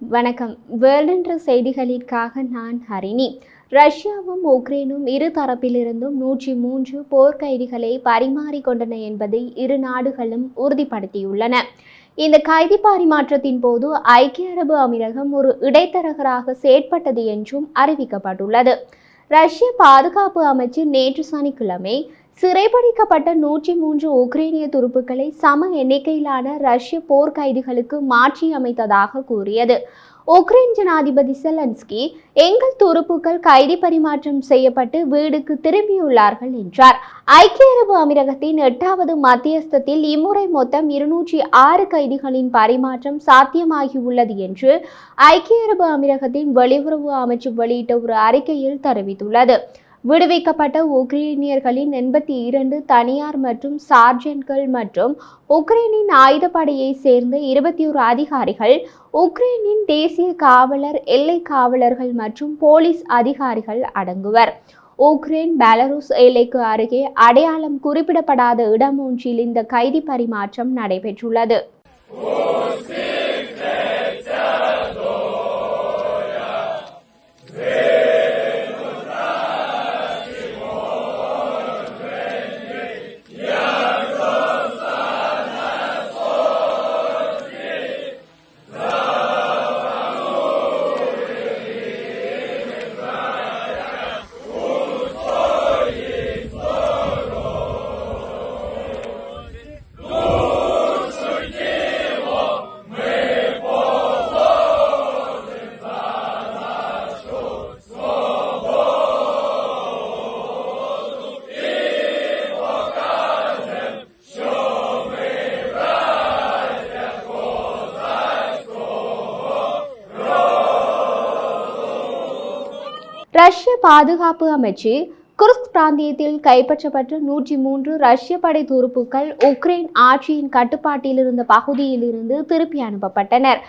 வணக்கம். வேர்ல்டென்ற செய்திகளிற்காக நான் ஹரிணி. ரஷ்யாவும் உக்ரைனும் இரு தரப்பிலிருந்தும் நூற்றி மூன்று போர்க்கைதிகளை பரிமாறிக்கொண்டன என்பதை இரு நாடுகளும் உறுதிப்படுத்தியுள்ளன. இந்த கைதி பரிமாற்றத்தின் போது ஐக்கிய அரபு அமீரகம் ஒரு இடைத்தரகராக செயற்பட்டது என்றும் அறிவிக்கப்பட்டுள்ளது. ரஷ்ய பாதுகாப்பு அமைச்சு நேற்று சனிக்கிழமை சிறைபிடிக்கப்பட்ட நூற்றி மூன்று உக்ரைனிய துருப்புக்களை சம எண்ணிக்கையிலான ரஷ்ய போர்க்கைதிகளுக்கு மாற்றி அமைத்ததாக கூறியது. உக்ரைன் ஜனாதிபதி செலன்ஸ்கி எங்கள் துருப்புக்கள் கைதி பரிமாற்றம் செய்யப்பட்டு வீடுக்கு திரும்பியுள்ளார்கள் என்றார். ஐக்கிய அரபு அமீரகத்தின் எட்டாவது மத்தியஸ்தத்தில் இம்முறை மொத்தம் இருநூற்றி ஆறு கைதிகளின் பரிமாற்றம் சாத்தியமாகியுள்ளது என்று ஐக்கிய அரபு அமீரகத்தின் வெளியுறவு அமைச்சு வெளியிட்ட ஒரு அறிக்கையில் தெரிவித்துள்ளது. விடுவிக்கப்பட்ட உக்ரைனியர்களின் எண்பத்தி இரண்டு தனியார் மற்றும் சார்ஜன்கள் மற்றும் உக்ரைனின் ஆயுதப்படையை சேர்ந்த இருபத்தி ஒரு அதிகாரிகள் உக்ரைனின் தேசிய காவலர் எல்லை காவலர்கள் மற்றும் போலீஸ் அதிகாரிகள் அடங்குவர். உக்ரைன் பெலருஸ் எல்லைக்கு அருகே அடையாளம் குறிப்பிடப்படாத இடம் ஒன்றில் இந்த கைதி பரிமாற்றம் நடைபெற்றுள்ளது. ரஷ்ய பாதுகாப்பு அமைச்சு குர்ஸ்க் பிராந்தியத்தில் கைப்பற்றப்பட்ட நூற்றி மூன்று ரஷ்ய படை துருப்புக்கள் உக்ரைன் ஆட்சியின் கட்டுப்பாட்டில் இருந்த பகுதியிலிருந்து திருப்பி அனுப்பப்பட்டனர்.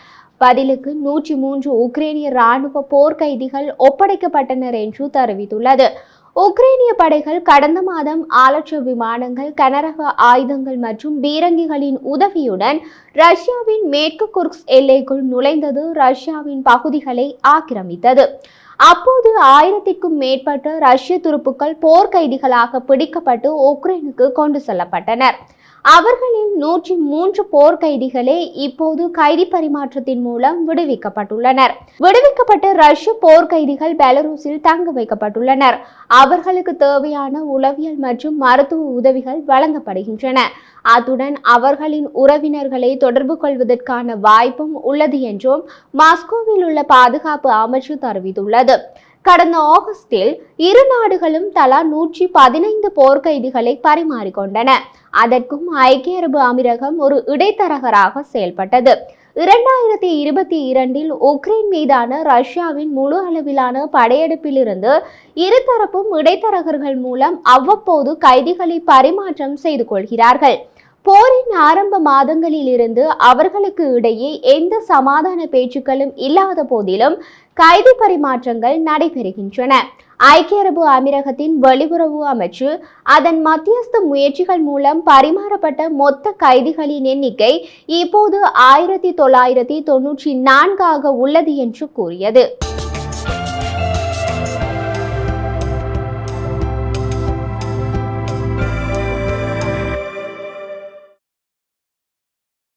பதிலுக்கு நூற்றி மூன்று உக்ரைனிய ராணுவ போர்க்கைதிகள் ஒப்படைக்கப்பட்டனர் என்று தெரிவித்துள்ளது. உக்ரைனிய படைகள் கடந்த மாதம் ஆலட்ச விமானங்கள் கனரக ஆயுதங்கள் மற்றும் பீரங்கிகளின் உதவியுடன் ரஷ்யாவின் மேற்கு குர்க்ஸ் எல்லைக்குள் நுழைந்தது ரஷ்யாவின் பகுதிகளை ஆக்கிரமித்தது. அப்போது ஆயிரத்திற்கும் மேற்பட்ட ரஷ்ய துருப்புக்கள் போர்க்கைதிகளாக பிடிக்கப்பட்டு உக்ரைனுக்கு கொண்டு செல்லப்பட்டனர். அவர்களில் நூற்றி மூன்று போர்க்கைதிகளே இப்போது கைதி பரிமாற்றத்தின் மூலம் விடுவிக்கப்பட்டுள்ளனர். விடுவிக்கப்பட்ட ரஷ்ய போர்க்கைதிகள் பெலரூஸில் தங்க வைக்கப்பட்டுள்ளனர். அவர்களுக்கு தேவையான உளவியல் மற்றும் மருத்துவ உதவிகள் வழங்கப்படுகின்றன. அத்துடன் அவர்களின் உறவினர்களை தொடர்பு கொள்வதற்கான வாய்ப்பும் உள்ளது என்றும் மாஸ்கோவில் உள்ள பாதுகாப்பு அமைச்சு தெரிவித்துள்ளது. கடந்த ஆகஸ்டில் இரு நாடுகளும் தலா நூற்றி பதினைந்து போர்க்கைதிகளை பரிமாறிக்கொண்டன. அதற்கும் ஐக்கிய அரபு அமீரகம் ஒரு இடைத்தரகராக செயல்பட்டது. இரண்டாயிரத்தி இருபத்தி இரண்டில் உக்ரைன் மீதான ரஷ்யாவின் முழு அளவிலான படையெடுப்பிலிருந்து இருதரப்பும் இடைத்தரகர்கள் மூலம் அவ்வப்போது கைதிகளை பரிமாற்றம் செய்து கொள்கிறார்கள். போரின் ஆரம்ப மாதங்களிலிருந்து அவர்களுக்கு இடையே எந்த சமாதான பேச்சுக்களும் இல்லாத போதிலும் கைதி பரிமாற்றங்கள் நடைபெறுகின்றன. ஐக்கிய அரபு அமீரகத்தின் வெளியுறவு அமைச்சு அதன் மத்தியஸ்த முயற்சிகள் மூலம் பரிமாறப்பட்ட மொத்த கைதிகளின் எண்ணிக்கை இப்போது ஆயிரத்தி தொள்ளாயிரத்தி தொன்னூற்றி நான்காக உள்ளது என்று கூறியது.